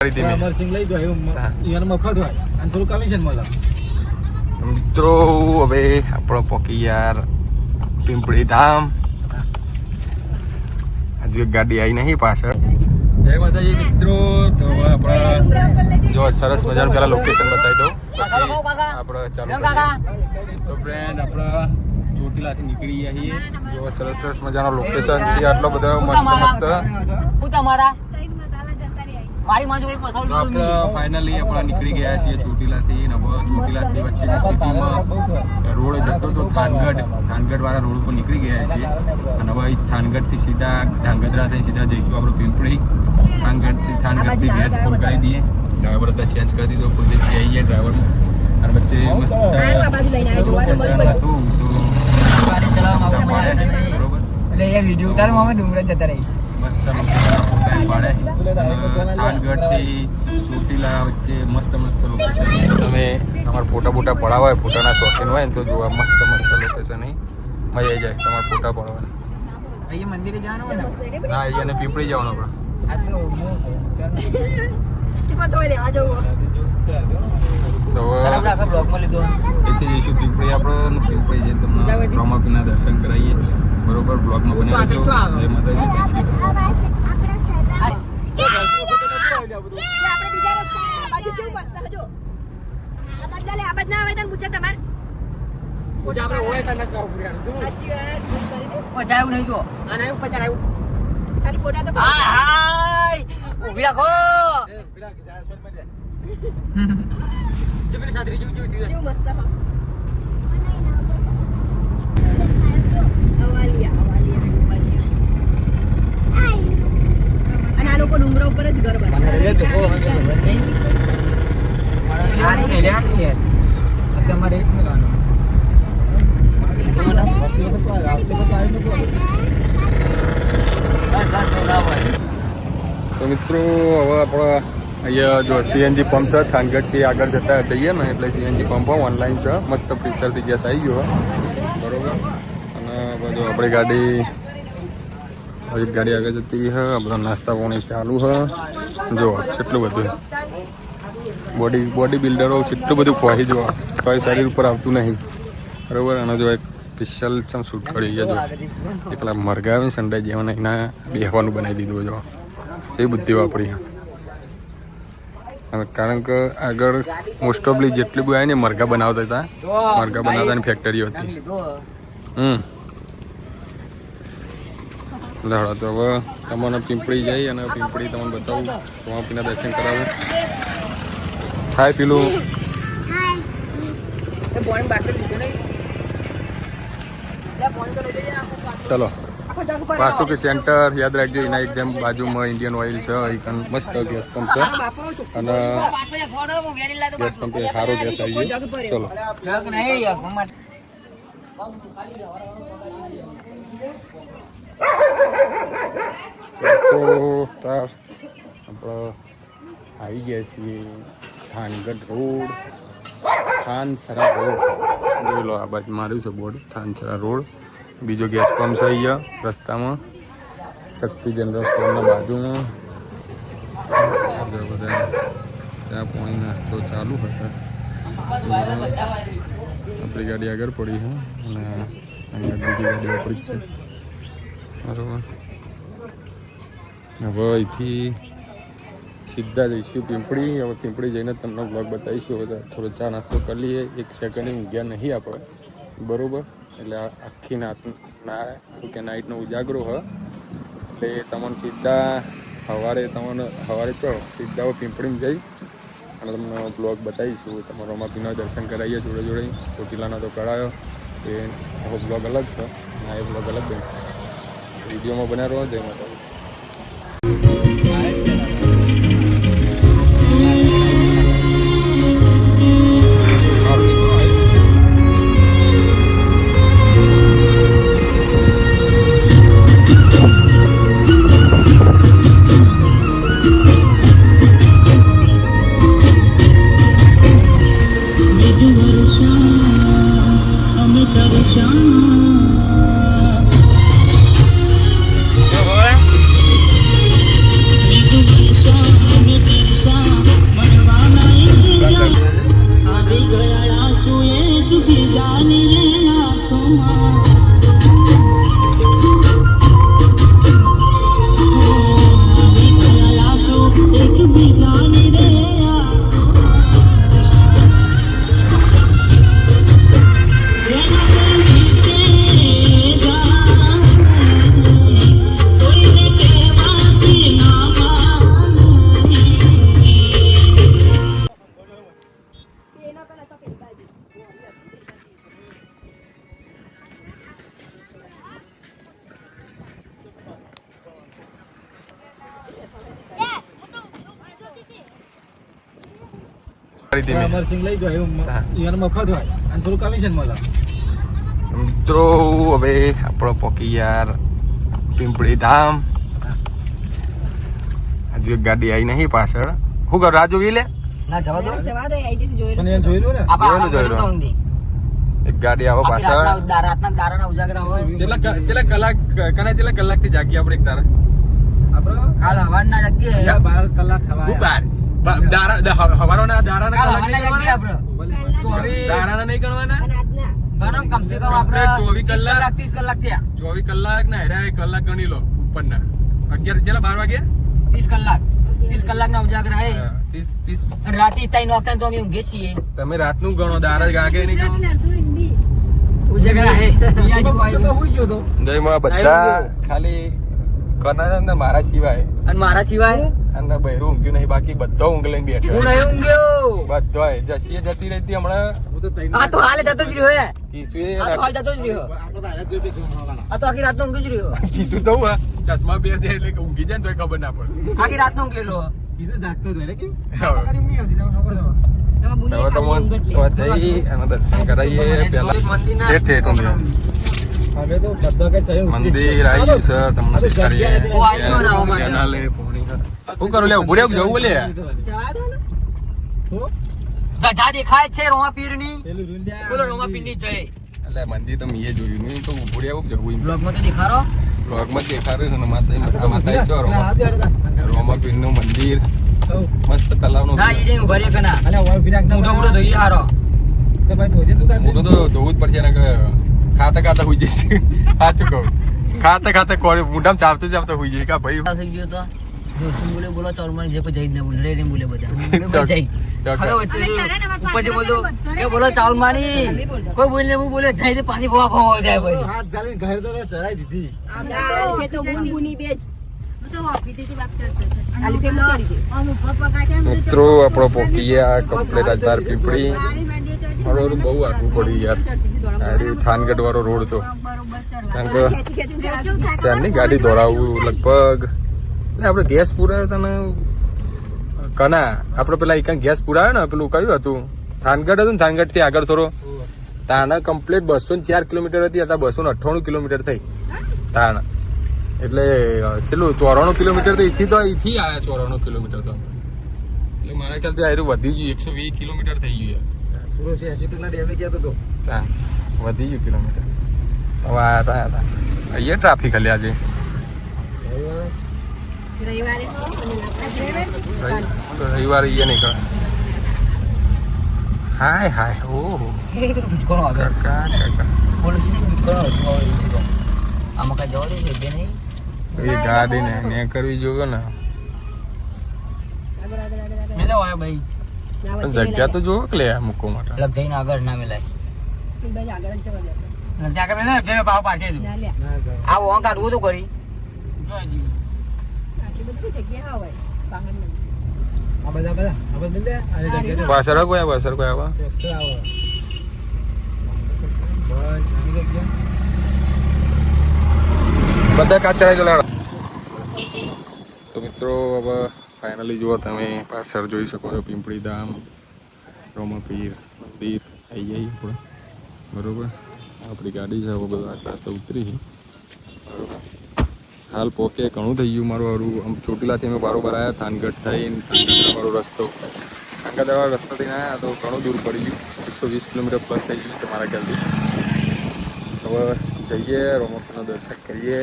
કરી ધીમે. અમરસિંહ લઈ જાય ઈવન મફત હોય. અને થોડું કમિશન મળે. મિત્રો હવે આપણો પોકી યાર પિંપળી ધામ. હજુ એક ગાડી આવી નહીં પાછળ. જય માતાજી મિત્રો. તો આપણા જો સરસ મજાનું પેલા લોકેશન બતાવી દઉં. આપણે ચાલુ તો ફ્રેન્ડ આપણા ચોટીલાથી નીકળી ગયા છીએ. જો સરસ સરસ મજાનો લોકેશન છે. આટલો બધો મસ્ત મસ્ત. હું તમારા. આપણે ફાઇનલી આપણે નીકળી ગયા છીએ ચોટીલાથી હવે ચોટીલાથી વચ્ચે સિટીમાં રોડ જતો તો થાનગઢ થાનગઢ વાળા રોડ ઉપર નીકળી ગયા છીએ. અને હવે થાનગઢથી સીધા ધાંગધ્રા થઈ સીધા જઈશું આપણે પિંપળી. થાનગઢથી થાનગઢથી ગેસ ફૂલ કરી દઈએ. ડ્રાઈવર તો ચેન્જ કરી દીધો કુલદીપજી જઈએ ડ્રાઈવર અને વચ્ચે મસ્ત લોકેશન હતું તો બરોબર. એટલે એ વીડિયો ઉતારવા અમે ડુંગર જતા રહી મસ્ત. લોકેશન પાડે થાનગઢથી ચોટીલા વચ્ચે મસ્ત મસ્ત લોકેશન તમે તમારા ફોટા ફોટા પડાવવા હોય ફોટાના શોખીન હોય ને તો જોવા મસ્ત મસ્ત લોકેશન મજા આવી જાય તમારા ફોટા પડાવવાની. અહીંયા મંદિરે જવાનું હોય ને? ના અહીંયાને પીપળી જવાનું આપણે હું જઈશું પીપળી આપણે પીપળી જઈને તમને રમાપીના દર્શન કરાવીએ. બરોબર બ્લોગમાં બની રહેજો જય માતાજી જય શ્રી રામ પછી આપણે ઓય સંગત કરવું પડ્યા પચાયું નહીં જો આના એવું પચાયું હાય હાય! ઊભી રાખો. જો પેલી સાદરી જેવું જેવું થયું ડુંગરા ઉપર જ ગરબા ને તો મિત્રો, હવે આપણે અહીંયા જો સીએનજી પંપ છે, થાનગઢથી આગળ જતા જઈએ ને, એટલે સીએનજી પંપ ઓનલાઈન છે. મસ્ત પ્રિસરથી ગેસ આવી ગયો. બરોબર. અને બધું આપણી ગાડી એક ગાડી આગળ જતી હ બધા નાસ્તા પાણી ચાલુ હ. જો, કેટલું બધું. બોડી બોડી બિલ્ડરો કેટલું બધું પહોંચી જો કોઈ શરીર ઉપર આવતું નહીં. બરાબર? અને જો એક સ્પેશિયલ સમ શૂટ કરી ગયા જો એકલા મરઘાવી સંડાઈ જેવાના એના બેહવાનું બનાવી દીધું જો. એ બુદ્ધિ વાપરી. અને કારણ કે આગળ મોસ્ટ ઓફલી જેટલી બી આવી ને મરઘા બનાવતા હતા, મરઘા બનાવતાની ફેક્ટરીઓ હતી. હમ. દાડા તો હવે તમને પીંપળી જાય અને પીંપળી તમને બતાવું. પીના દર્શન કરાવું. થાય પેલું. ચલો. વાસુકી સેન્ટર યાદ રાખજો, એના એકદમ બાજુમાં ઇન્ડિયન ઓઇલ છે એક મસ્ત ગેસ પંપ છે. અને ગેસ પંપ સારો ગેસ આવી ગયો. ચલો. તો તાર, આપણે આવી ગયા છીએ. થાનગઢ રોડ. થાનસરા રોડ. જોઈ લો આ બાજુ માર્યું છે બોર્ડ, થાનસરા રોડ. બીજો ગેસ પંપ છે અહીંયા, રસ્તામાં. શક્તિ જનરલ સ્ટોરના બાજુમાં. બધા ચા પાણી નાસ્તો ચાલુ હતો. આપણી ગાડી આગળ પડી છે, અને આગળ બીજી ગાડી પડી જ છે. બરોબર. હવે સીધા જઈશું પીંપળી, હવે પીંપળી જઈને તમને બ્લોગ બતાવીશું. હવે થોડો ચા નાસ્તો કરી લઈએ. એક સેકન્ડ ઊંઘ્યા નહીં આપણે. બરાબર? એટલે આખી નાત ના કે નાઇટનો ઉજાગરો, હ? એટલે તમને સીધા સવારે તમને સવારે તો સીધા પીંપળીમાં જઈ અને તમને બ્લોગ બતાવીશું. તમારો રમાપીના દર્શન કરાવીએ જોડે જોડે. ચોટીલાના તો કરાયો. એ આખો બ્લોગ અલગ છે. અને એ બ્લોગ અલગ બનશે. વિડીયોમાં બનાવ્યો જય માતા હવે અમરસિંહ લઈ જાય ઈવન મફત હોય. અને થોડું કમિશન મળે મિત્રો હવે આપણો પોકી યાર પિંપળી ધામ. હજુ એક ગાડી આવી નહીં પાછળ. શું કર રાજુ ઈ લે ના જવા દો. જવા દો આઈટીસી જોઈ પણ એ જોયેલું ને. આપણે જોયેલું, આપણા જોયેલું. ઘરનો ઊંધી. એક ગાડી આવે પાછળ. રાતના દા- ઉજાગરા હોય. છેલ્લા છેલ્લા કલાક કના છેલ્લા કલાકથી જાગી આપણે એક તારા? આપણો? કાલ હવારના જાગીએ. બીજા બાર કલાક થવા દારા હવારોના દારાના કલાક નહીં ગણવાના દારાના નહીં ગણવાના ગણો કમસે કમ આપણે કલાક. કલાક થયા. ચોવીસ કલાક ના હેરા એક કલાક ગણી લો ઉપરના. વાગ્યા કલાક. ઉજાગરા હે. રાતે તો અમે છીએ. તમે દારા ગાગે નહીં ગણો. ઉજાગરા હે. બધા ખાલી કના ને મારા સિવાય. અને મારા સિવાય? અને બહેરું ઊંઘ્યું નહીં બાકી બધો ઊંઘ લઈને હું બેઠો નહીં ઊંઘ્યો. બધોય જસીએ જતી રહેતી હમણાં? હું તો તૈયાર આ તો હાલે જતો જ રહ્યો હે. કિસુએ આ તો હાલ જતો જ રહ્યો. આ તો આખી રાત ઊંઘી જ રહ્યો. કિસુ તો હું ચશ્મા પહેર દે એટલે કે ઊંઘી જાય તો ખબર ના પડે. આખી રાત ઊંઘેલો બીજે જાગતો જ રહે ને કેમ? હવે. તો અને દર્શન કરાવીએ પેલા ઠેઠ ઠેઠ ઊંઘી. અમે તો બધા કઈ થયું મંદિર છે તમને ને પોણી. કરું લે જવું લે? જવા દો ને. દેખાય છે બોલો જય એટલે મંદિર તો મેં જોયું નહીં તો જવું તો છે ને માતા માતા છો. રોમાપીરનું. મસ્ત તલાવનું ના ઈ જઈ ઊભા કના અલ્યા ઓય વિરાગ મોટો મોટો ધોઈ હારો. તો ભાઈ ધોજે તું તાર મોટું તો ધોવું જ પડશે ને કે ખાતા ખાતા હોઈ જશે સાચું કહું. ખાતા ખાતા કોળી મોઢામાં ચાવતું ચાવતું હોઈ જાય કા ભાઈ? થઈ ગયો તો દોસ્ત બોલે બોલો ચોરમણ જે કોઈ જઈ જ બોલે. રે બોલે બધા. જઈ. ખરો વચ્ચે ને અમારા ઉપર જે બોલો બધા કે બોલો ચાવલ મારી કોઈ બોલે હું બોલે જઈ તે પાછી ભવા ભવા જાય ભાઈ હાથ ગાલીને ઘર તો ચડાઈ દીધી. આ તો બુન બુની બે જ. ખાલી પેલું ચડી ગયું. મિત્રો આપણો પોકીયા કમ્પ્લીટ આચાર પીપળી. મારું બહુ આગું પડ્યું યાર. આ થાનગઢ વાળો રોડ તો. કારણ કે ચારની ગાડી દોડાવવું લગભગ. આપણે ગેસ પુરાયો તને કના, આપણે પેલા એક ગેસ પુરાયો ને, પેલું કયું હતું? થાનગઢ હતું ને થાનગઢથી આગળ થોડો. તાણા કમ્પ્લીટ બસો ને ચાર કિલોમીટર હતી, અત્યારે બસો ને અઠ્ઠાણું કિલોમીટર થઈ. તાણા. એટલે છેલ્લું ચોરાણું કિલોમીટર તો અહીંથી તો અહીંથી આવ્યા ચોરાણું કિલોમીટર તો. એટલે મારા ખ્યાલથી આયરું વધી ગયું, એકસો વીસ કિલોમીટર થઈ ગયું યાર સુરત એસી ટકા ડેમે ગયા તો તા વધી ગયું કિલોમીટર હવે આયા તા આયા તા અહીંયા ટ્રાફિક હલ્યા આજે રવિવારે અને આપણે રવિ- રવિવારે અહીંયા નીકળ હાય હાય ઓહો કોણ આગળ કાકા કાકા પોલીસ કોણ આમાં કઈ જવા દે છે નહીં એ ગાડી ને ને કરવી જોવે ને આગળ, આગળ, આગળ, આગળ. મેલે હોય ભાઈ ના પણ વચ્ચે જગ્યા તો જોવો કે લે મૂકવા માટે? લગ જઈને આગળ ના મેલાય. નહીં બાજુ આગળ જ જવા દે. એટલે ત્યાં આગળ મેલે જઈને પાવ પાછે ના લ્યા. ના જાઓ. આ વોં કાઢવું તો કરી. પાછળ કોઈ પાછળ કોઈ આવે? આવે. બધા કાચ ચડાઈ ચલાડો તો મિત્રો હવે ફાઇનલી જુઓ તમે, પાછળ જોઈ શકો છો પિંપળી ધામ, રોમાપીર, મંદિર આવી જઈએ આપણે બરોબર? આપણી ગાડી છે બધું આસ્તે આસ્તે ઉતરી છે બરોબર. હાલ પોકે ઘણું થઈ ગયું મારું હારું. આમ ચોટીલાથી અમે બારોબાર આવ્યા થાનગઢ થઈને થાનગઢ મારો રસ્તો થાનગઢ રસ્તાથી આવ્યા તો ઘણું દૂર પડી ગયું. એકસો વીસ કિલોમીટર પ્લસ થઈ ગયું છે મારા ખ્યાલથી. હવે જઈએ રોમકના દર્શન કરીએ.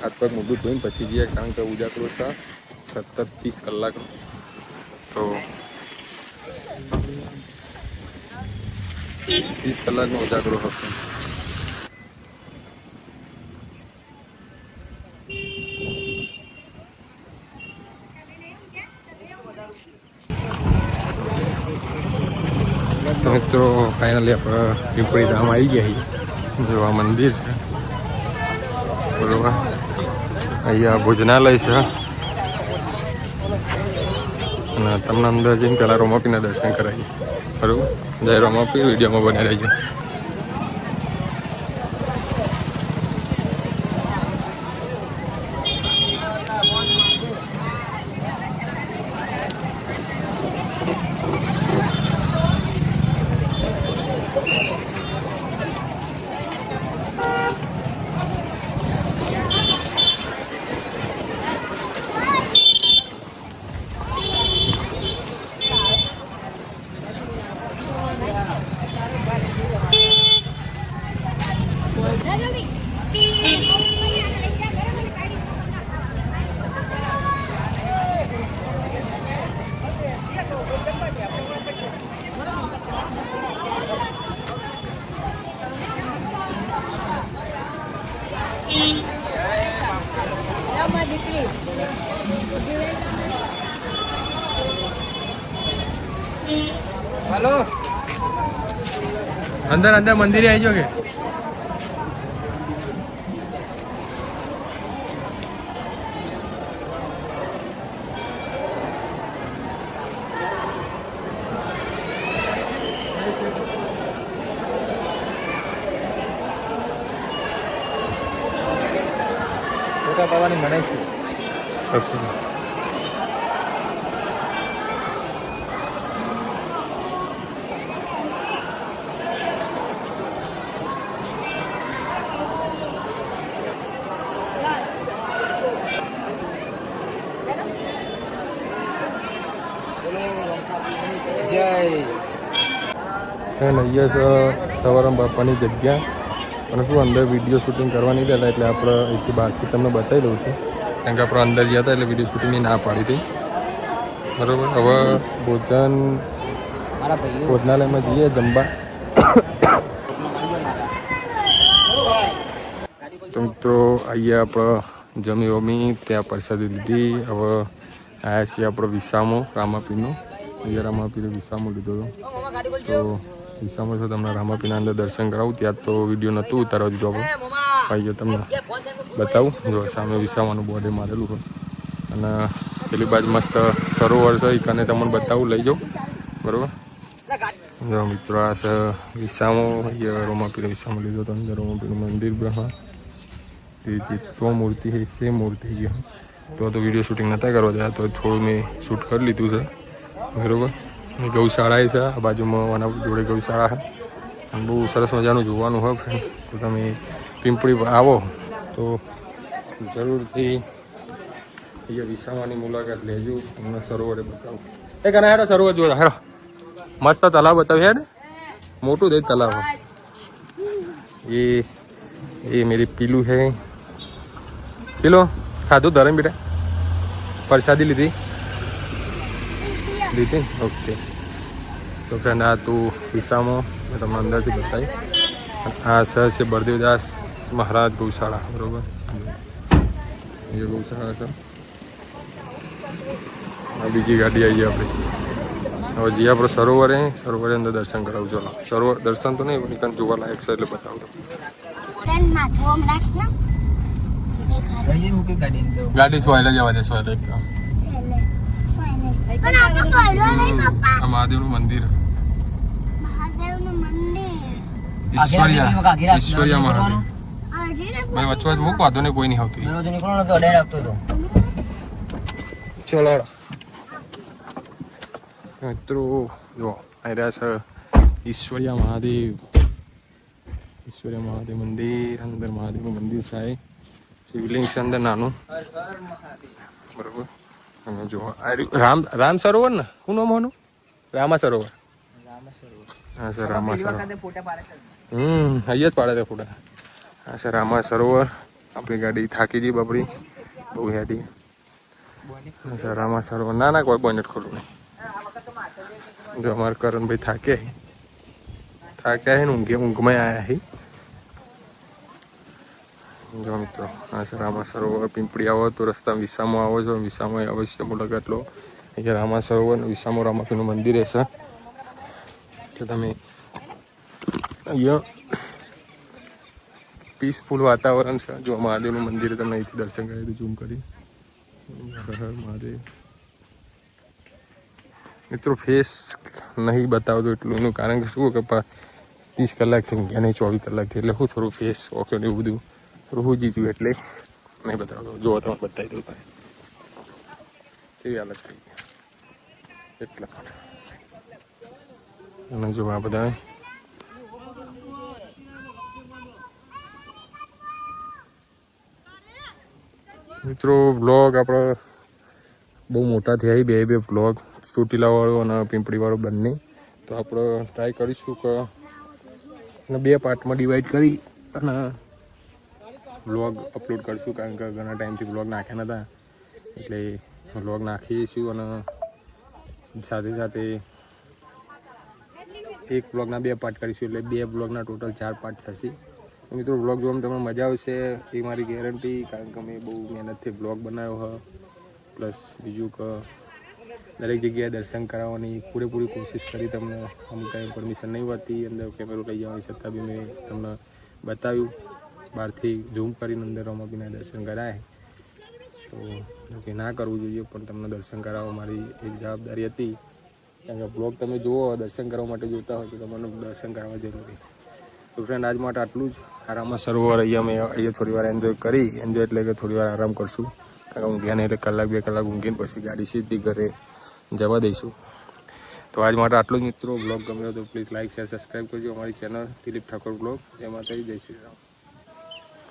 હાથ પગ મોઢું ધોઈને પછી જઈએ, કારણ કે ઉજાગરો છે. સત્તર ત્રીસ કલાક તો ત્રીસ કલાકનો ઉજાગરો હતો તો મિત્રો ફાઇનલી આપણે પીપળી ધામ આવી ગયા છીએ જોવા મંદિર છે બરોબર અહીંયા ભોજનાલય છે તમને અંદર જઈને પહેલાં રોમાપીના દર્શન કરાવીએ બરોબર? જય રોમાપી વિડીયોમાં બની રહેજો હાલો. અંદર અંદર મંદિરે આવી જો કે. ફોટા પાવાની મને છે. કશું અહીંયા છે સવારામ બાપાની જગ્યા. અને શું અંદર વીડિયો શૂટિંગ કરવાની હતા એટલે આપણે અહીંથી બહારથી તમને બતાવી દઉં છું. કારણ કે આપણે અંદર ગયા હતા એટલે વીડિયો શૂટિંગની ના પાડી હતી. બરાબર? હવે ભોજન ભોજનાલયમાં જઈએ, જમવા. તો મિત્રો અહીંયા આપણે જમી વમી ત્યાં પ્રસાદી લીધી. હવે આવ્યા છીએ આપણો વિસામો, રામાપીનો. અહીંયા રામાપીનો વિસામો લીધો હતો. તો વિસામો છો તમને રામાપીના અંદર દર્શન કરાવું. ત્યાં તો વીડિયો નહોતું ઉતારવા દીધો આપણે. ભાઈએ તમને. બતાવું. જો સામે વિસામાનું બોર્ડે મારેલું હોય અને પેલી બાજુ મસ્ત સરોવર છે એ તમને બતાવું. લઈ જાઉં બરાબર? જો મિત્રો, આ છે વિસામો. રોમાપીરે વિસામો લીધો તો અંદર. રોમાપીનું મંદિર બ્રહ્મા તો મૂર્તિ છે સેમ મૂર્તિ છે. તો તો વીડિયો શૂટિંગ નહોતા કરવા દે. તો થોડું મેં શૂટ કરી લીધું છે. બરાબર? ગૌશાળા છે. આ બાજુમાં જોડે ગૌશાળા છે. બહુ સરસ મજાનું જોવાનું હોય તો તમે પિંપળી આવો. તો જરૂરથી અહીંયા વિસાવાની મુલાકાત લેજો. તમને સરોવરે બતાવું. એ કને હેડો સરોવર જોડે હેડો. મસ્ત તલાવ બતાવ્યું હેડ મોટું દે તલાવ. એ એ મેરી પીલું હે. પીલો, ખાધું ધરમ બેટા? પ્રસાદી લીધી. લીધી? ઓકે. તો ફ્રેન્ડ આ તું વિસામો મેં તમને અંદરથી બતાવી. આ સર છે બળદેવદાસ મહારાજ ગૌશાળા બરોબર? એ ગૌશાળા છે. આ બીજી ગાડી આવી આપણી. હવે જઈએ આપણે સરોવરે. સરોવરે અંદર દર્શન કરાવું. ચાલો. સરોવર દર્શન તો નહીં નિકાંત જોવા લાયક છે એટલે બતાવું ગાડી સોયલે જવા દે સોયલે એકદમ આ તો સોયલો નહીં પપ્પા. આ મહાદેવનું મંદિર. મહાદેવનું મંદિર ઈશ્વરિયા ઈશ્વરિયા મહાદેવ. ભાઈ વચ્ચે વચ્ચે મૂક વાંધો ને કોઈ નહીં આવતું. દરરોજ નીકળો તો અડાઈ રાખતો હતો. ચલો મિત્રો જો આ રહ્યા છે ઈશ્વરિયા મહાદેવ. ઈશ્વરિયા મહાદેવ મંદિર અંદર મહાદેવનું મંદિર છે. શિવલિંગ છે અંદર નાનું. બરોબર. અને જો આ રહ્યું રામ રામ સરોવર ને? શું નામ હોનું રામા સરોવર. હા સર રામા સરોવર. હમ અહીંયા જ પાડે છે ફોટા. હા સર રામા સરોવર. આપણી ગાડી થાકી ગઈ બાપડી. બહુ હેડી. સર રામા સરોવર. ના ના કોઈ બોનેટ ખોલું નહીં. જો અમારે કરણભાઈ થાકે થાક્યા હે ને ઊંઘે ઊંઘમાં આવ્યા હે. જો મિત્રો હા સર રામા સરોવર પિંપળી આવો તો રસ્તા વિસામો આવો છો. વિસામો અવશ્ય મુલાકાત લો. અહીંયા રામા સરોવર વિસામો રામાપીનું મંદિર હશે તો તમે અહીંયા પીસફુલ વાતાવરણ છે. જો મહાદેવનું મંદિર તમને અહીંથી દર્શન કરી તો ઝૂમ કરી. હર મહાદેવ. મિત્રો ફેસ નહીં બતાવતો એટલું એનું કારણ કે શું કે ત્રીસ કલાકથી ગયા નહીં, ચોવીસ કલાકથી. એટલે હું થોડું ફેસ ઓકે એવું બધું થોડું જુ એટલે. નહીં બતાવતો જો તમે બતાવી દઉં તમે કેવી હાલત થઈ ગઈ? એટલા અને જો આ બધા. મિત્રો બ્લોગ આપણો બહુ મોટા થયા બે બે બ્લોગ ચોટીલાવાળો અને પીંપળીવાળો બંને. તો આપણે ટ્રાય કરીશું કે બે પાર્ટમાં ડિવાઈડ કરી અને બ્લોગ અપલોડ કરીશું કારણ કે ઘણા ટાઈમથી વ્લોગ નાખ્યા નહોતા એટલે વ્લોગ નાખી દઈશું અને સાથે સાથે એક બ્લોગના બે પાર્ટ કરીશું. એટલે બે બ્લોગના ટોટલ ચાર પાર્ટ થશે. મિત્રો બ્લોગ જોવામાં તમને મજા આવશે. એ મારી ગેરંટી કારણ કે મેં બહુ મહેનતથી બ્લોગ બનાવ્યો હ. પ્લસ બીજું કે દરેક જગ્યાએ દર્શન કરાવવાની પૂરેપૂરી કોશિશ કરી તમને. અમુક ટાઈમ પરમિશન નહીં હોતી અંદર કેમેરો લઈ જવાની છતાં બી મેં તમને બતાવ્યું. બહારથી ઝૂમ કરીને અંદર રમાપીના દર્શન કરાય. તો કે ના કરવું જોઈએ, પણ તમને દર્શન કરાવવા મારી એક જવાબદારી હતી. કારણ કે બ્લોગ તમે જુઓ, દર્શન કરવા માટે જોતા હોય તો તમને દર્શન કરાવવા જરૂરી. તો ફ્રેન્ડ આજ માટે આટલું જ. આરામમાં સરોવર અહીંયા મેં અહીંયા થોડી વાર એન્જોય કરી. એન્જોય એટલે કે થોડી વાર આરામ કરશું. કારણ કે ઊંઘ્યા નહીં એટલે કલાક બે કલાક ઊંઘીને પછી ગાડી સીધી ઘરે જવા દઈશું. તો આજ માટે આટલું જ મિત્રો. બ્લોગ ગમ્યો તો પ્લીઝ લાઇક શેર સબસ્ક્રાઈબ કરજો. અમારી ચેનલ દિલીપ ઠાકોર બ્લોગ એમાં થઈ જય શ્રી રામ.